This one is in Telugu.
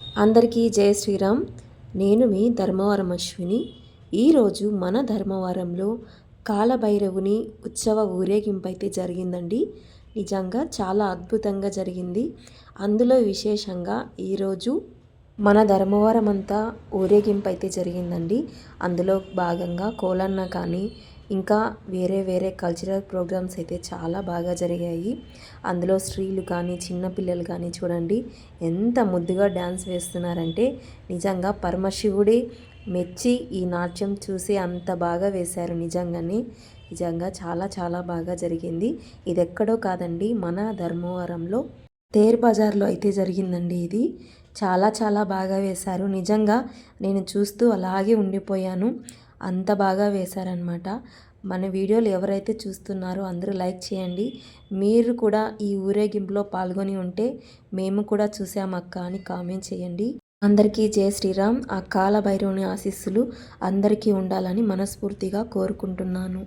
అందరికీ జయ శ్రీరామ్. నేను మీ ధర్మవరం అశ్విని ఈరోజు మన ధర్మవరంలో కాలభైరవుని ఉత్సవ ఊరేగింపు అయితే జరిగిందండి. నిజంగా చాలా అద్భుతంగా జరిగింది. అందులో విశేషంగా ఈరోజు మన ధర్మవరం అంతా ఊరేగింపు అయితే జరిగిందండి. అందులో భాగంగా కోలన్న కానీ ఇంకా వేరే వేరే కల్చరల్ ప్రోగ్రామ్స్ అయితే చాలా బాగా జరిగాయి. అందులో స్త్రీలు కానీ చిన్నపిల్లలు కానీ చూడండి ఎంత ముద్దుగా డ్యాన్స్ వేస్తున్నారంటే నిజంగా పరమశివుడే మెచ్చి ఈ నాట్యం చూసి అంత బాగా వేశారు నిజంగానే. నిజంగా చాలా చాలా బాగా జరిగింది. ఇది ఎక్కడో కాదండి మన ధర్మవరంలో తేర్ బజార్లో అయితే జరిగిందండి ఇది. చాలా చాలా బాగా వేశారు. నిజంగా నేను చూస్తూ అలాగే ఉండిపోయాను. అంత బాగా వేశారనమాట. మన వీడియోలు ఎవరైతే చూస్తున్నారో అందరూ లైక్ చేయండి. మీరు కూడా ఈ ఊరేగింపులో పాల్గొని ఉంటే మేము కూడా చూసామక్క అని కామెంట్ చేయండి. అందరికీ జయ శ్రీరామ్. ఆ కాలభైరవుని ఆశీస్సులు అందరికీ ఉండాలని మనస్ఫూర్తిగా కోరుకుంటున్నాను.